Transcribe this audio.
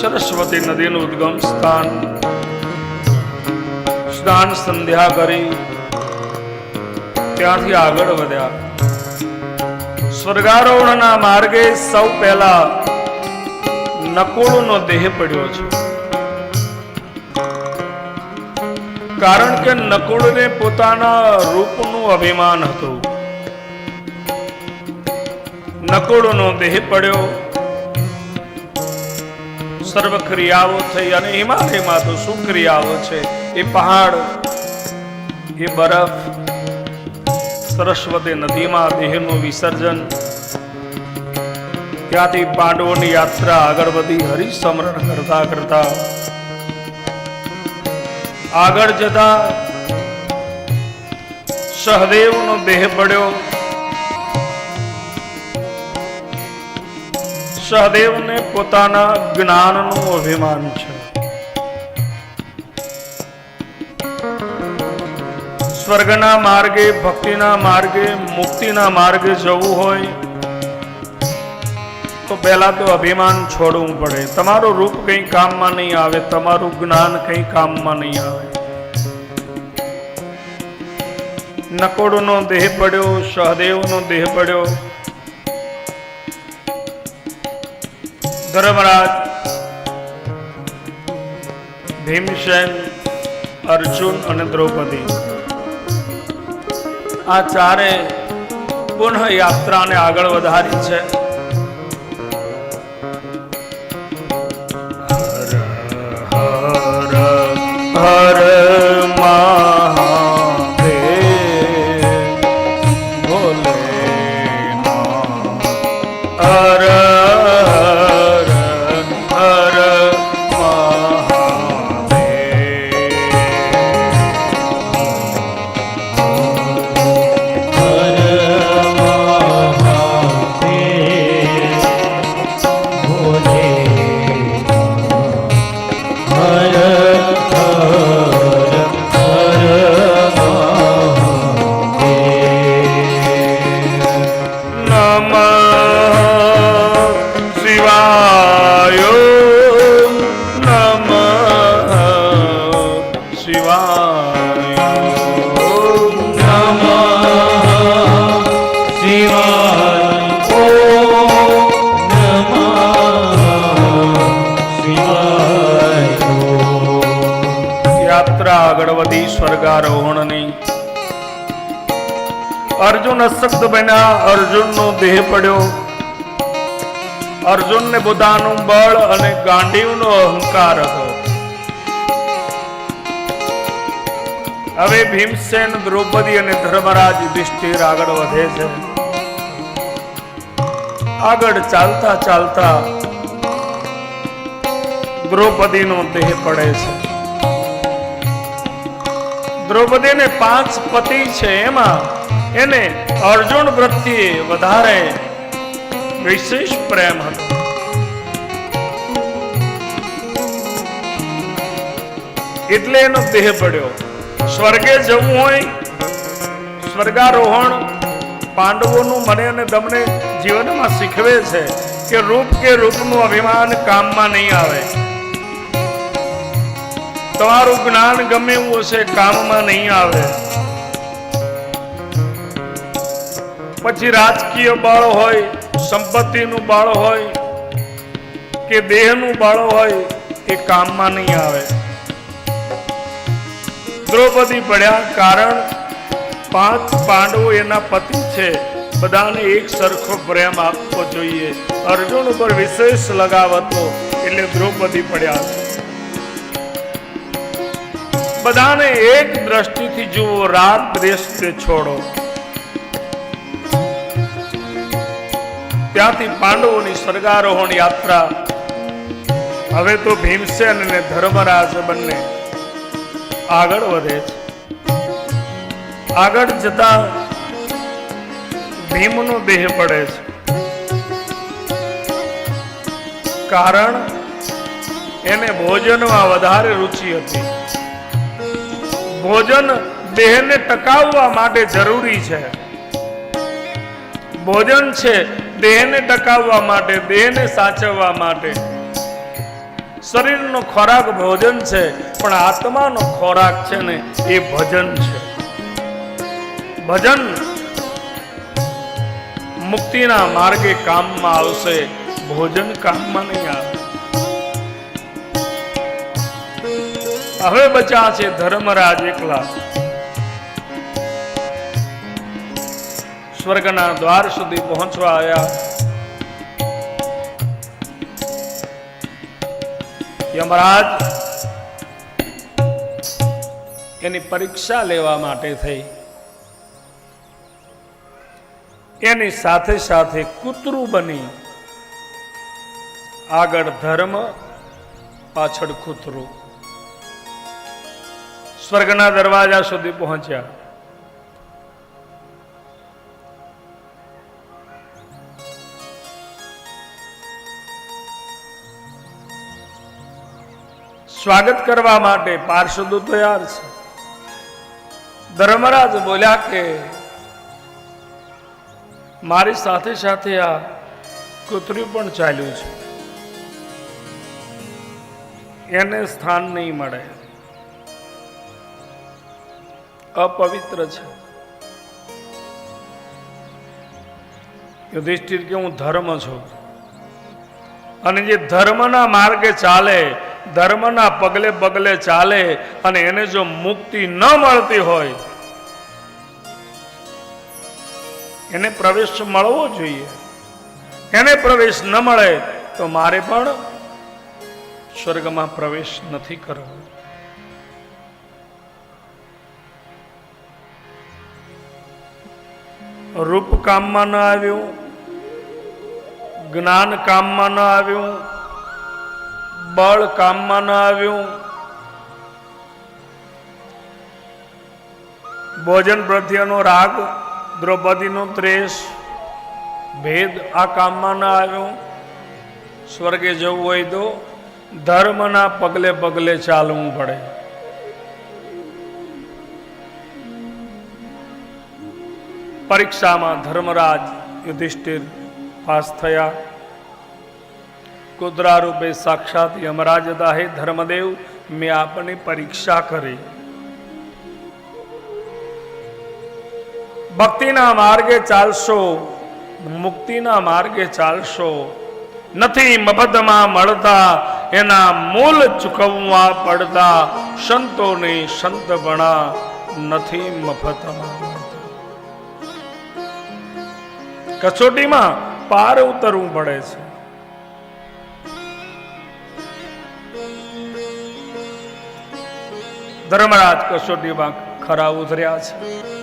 સરસ્વતી નદીનું ઉદ્ગમ સ્થાન. સ્નાન સંધ્યા કરી. ત્યાંથી આગળ વધ્યા. સ્વર્ગારોહણના માર્ગે સૌ પહેલા નકોળનો દેહ પડ્યો છે. કારણ કે નકુળને પોતાના રૂપનું અભિમાન હતું. નકુળનો દેહ પડ્યો. સર્વ ક્રિયાઓ થઈ અને હિમાલયમાં તો શું ક્રિયાઓ છે? એ પહાડ, એ બરફ, સરસ્વતી નદીમાં દેહનું વિસર્જન, ત્યાંથી પાંડવોની યાત્રા આગળ વધી, હરિસમરણ કરતા કરતા. આગળ જતા સહદેવનો દેહ પડ્યો. સહદેવને પોતાના જ્ઞાનનું અભિમાન છે. સ્વર્ગના માર્ગે, ભક્તિના માર્ગે, મુક્તિના માર્ગે જવું હોય, તો પહેલા તો અભિમાન છોડવું પડે. તમારું રૂપ કંઈ કામમાં નહીં આવે, તમારું જ્ઞાન કંઈ કામમાં નહીં આવે. નકોડનો દેહ પડ્યો, સહદેવનો દેહ પડ્યો ધર્મરાજ ભીમસેન અર્જુન અને દ્રૌપદી. આ ચારે પુનઃ યાત્રાને આગળ વધારી છે. વધી સ્વર્ગારોહણની. અર્જુન અશક્ત બન્યા, અર્જુનનો દેહ પડ્યો. અર્જુનને પોતાનું બળ અને ગાંડીવનો અહંકાર હતો. હવે ભીમસેન, દ્રૌપદી અને ધર્મરાજ યુધિષ્ઠિર આગળ વધે છે. આગળ ચાલતા ચાલતા દ્રૌપદીનો દેહ પડે છે. દ્રૌપદીને પાંચ પતિ છે, એમાં એને અર્જુન પ્રત્યે વધારે વિશેષ પ્રેમ હતો. એટલે એનો દેહ પડ્યો. સ્વર્ગે જવું હોય, સ્વર્ગારોહણ પાંડવોનું મને અને તમને જીવનમાં શીખવે છે કે રૂપ કે રૂપનું અભિમાન કામમાં નહીં આવે. તમારું જ્ઞાન ગમે એવું હશે, કામમાં નહીં આવે. પછી રાજકીય બળ હોય, સંપત્તિનું બળ હોય, કે દેહનું બળ હોય, એ કામમાં નહીં આવે. દ્રૌપદી પડ્યા, કારણ પાંચ પાંડવો એના પતિ છે. બધાને એક સરખો પ્રેમ આપવો જોઈએ. અર્જુન ઉપર વિશેષ લગાવ હતો, એટલે દ્રૌપદી પડ્યા. બધાને એક દ્રષ્ટિથી જુઓ, રાગ દ્વેષ તે છોડો. ત્યાંથી પાંડવોની સ્વર્ગારોહણ યાત્રા. હવે તો ભીમસેન અને ધર્મરાજ બંને આગળ વધે છે. આગળ જતા ભીમનો દેહ પડે છે. કારણ એને ભોજનમાં વધારે રુચિ હતી. ભોજન દેહને ટકાવવા માટે જરૂરી છે. ભોજન છે દેહને ટકાવવા માટે, દેહને સાચવવા માટે. શરીરનો ખોરાક ભોજન છે, પણ આત્માનો ખોરાક છે ને એ ભજન છે. ભજન મુક્તિના માર્ગે કામમાં આવશે, ભોજન કામમાં નહીં આવે. હવે બચા છે ધર્મરાજ એકલા. સ્વર્ગના દ્વાર સુધી પહોંચવા આવ્યા. યમરાજ એની પરીક્ષા લેવા માટે થઈ. એની સાથે સાથે કૂતરું બની. આગળ ધર્મ, પાછળ કૂતરું. સ્વર્ગના દરવાજા સુધી પહોંચ્યા. સ્વાગત કરવા માટે પાર્ષદો તૈયાર છે. ધર્મરાજ બોલ્યા કે, મારી સાથે સાથે આ કૂતરું પણ ચાલ્યું છે. એને સ્થાન નહીં મળે. અપવિત્ર છે. યુધિષ્ઠિર કે, હું ધર્મ છું. અને જે ધર્મના માર્ગે ચાલે ધર્મના પગલે પગલે ચાલે અને એને જો મુક્તિ ન મળતી હોય, એને પ્રવેશ મળવો જોઈએ. એને પ્રવેશ ન મળે તો મારે પણ સ્વર્ગમાં પ્રવેશ નથી કરવો. રૂપ કામમાં ન આવ્યું, જ્ઞાન કામમાં ન આવ્યું બળ કામમાં ન આવ્યું. ભોજન પ્રત્યેનો રાગ, દ્રૌપદીનો ત્રેસ, ભેદ આ કામમાં ન આવ્યો. સ્વર્ગે જવું હોય તો ધર્મના પગલે પગલે ચાલવું પડે. પરીક્ષામાં ધર્મરાજ યુધિષ્ઠિર પાસ થયા. કુદરા રૂપે સાક્ષાત યમરાજ દાહે ધર્મદેવ, મેં આપને પરીક્ષા કરી. ભક્તિના માર્ગે ચાલશો, મુક્તિના માર્ગે ચાલશો. નથી મફતમાં મળતા, એના મૂલ ચૂકવવા પડતા, સંતોની સંતપણા નથી મફતમાં કસોટીમાં પાર ઉતરવું પડે છે. ધર્મરાજ કસોટીમાં ખરા ઉતર્યા છે.